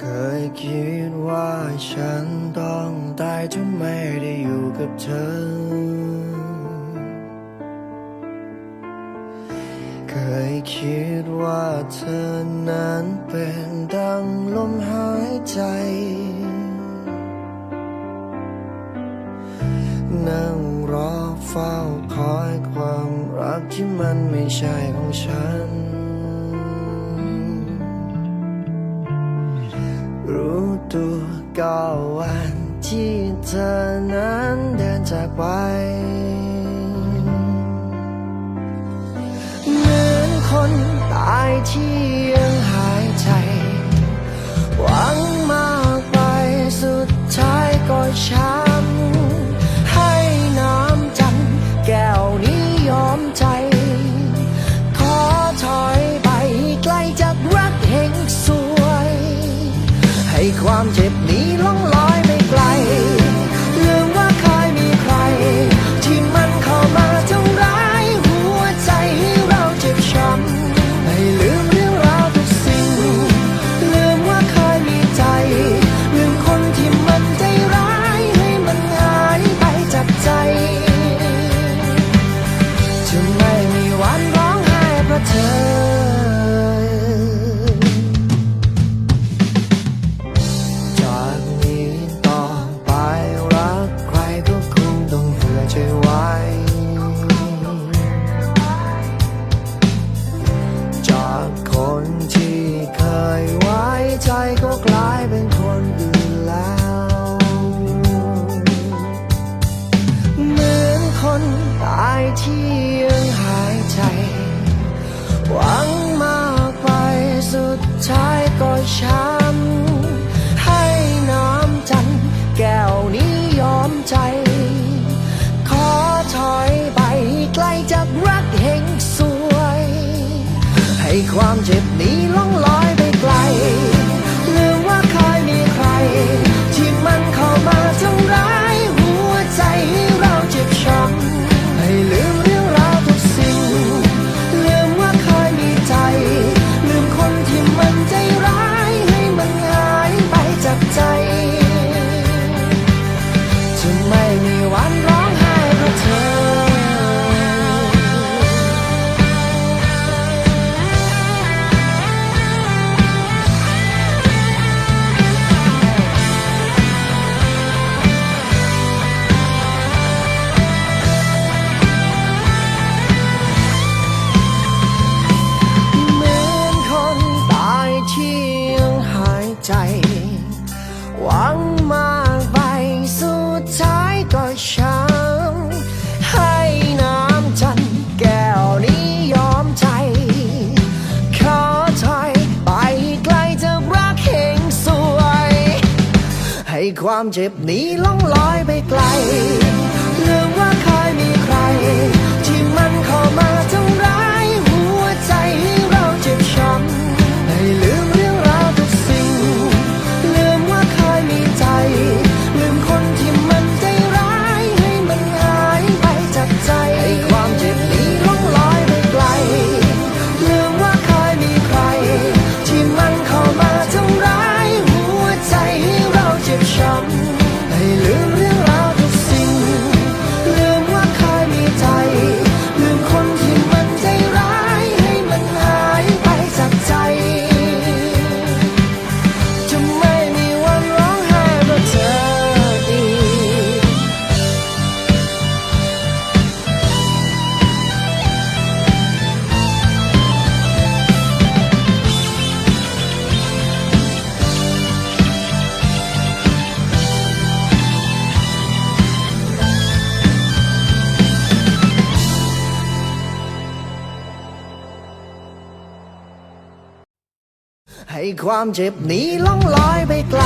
เคยคิดว่าฉันต้องตายถ้าไม่ได้อยู่กับเธอ เคยคิดว่าเธอนั้นเป็นดังลมหายใจนั่งรอเฝ้าคอยความรักที่มันไม่ใช่ของฉัน ตัวก็วันที่เธอนั้นเดินจากไปเหมือนคนตายที่ยังหายใจหวัง ที่ยังหายใจ หวังมากไปสุดท้ายก็ช้ำให้น้ำจันแก้วนี้ยอมใจ ขอถอยไปไกลจากรักเฮงสวย ให้ความเจ็บนี้ล่องลอย ให้ความเจ็บนี้ล่องลอยไปไกลหรือว่าเคยมีใคร ที่มันเข้ามาทำร้าย ความเจ็บหนีล่องลอยไปไกล